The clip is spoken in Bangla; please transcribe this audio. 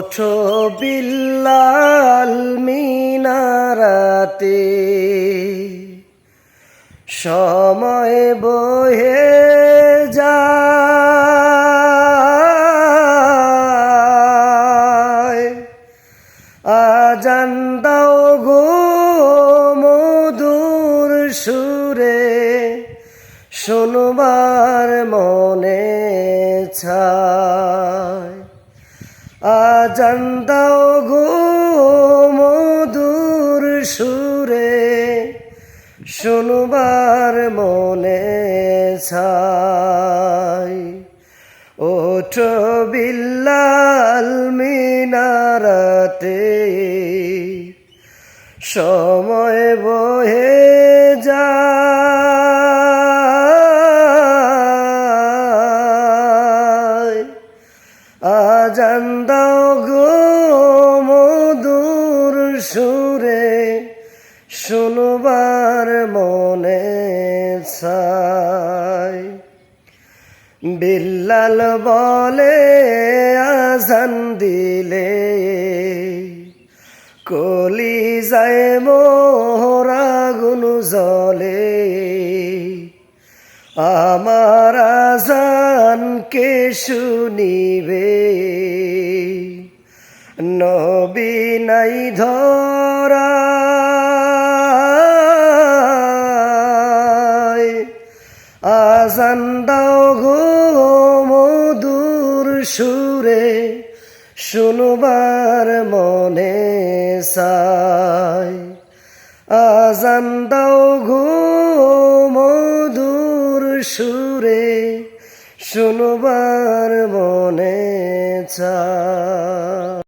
ওঠো বিল্লাল মিনারাতে সময় বহে যায়। আজান দাও গো মধুর সুরে শোনবার মনে ছায়। আজান গো মধুর সুরে শুনবার মনে ছাই। ওঠ বিল্লাল মিনারাতে সময় বহে যায়। আজান দাও গো মধুর সুরে, শুনবার মনে চাই বিল্লাল বলে, আজান দিলে কলি যায় মোহরা গুন জলে আমার আজান কে শুনিবে? নবী নাই ধরা। আজান দাও গো মধুর সুরে, শুনবার মনে সাই আজান দাও গো মধুর সুরে, শুনবার মনে চায়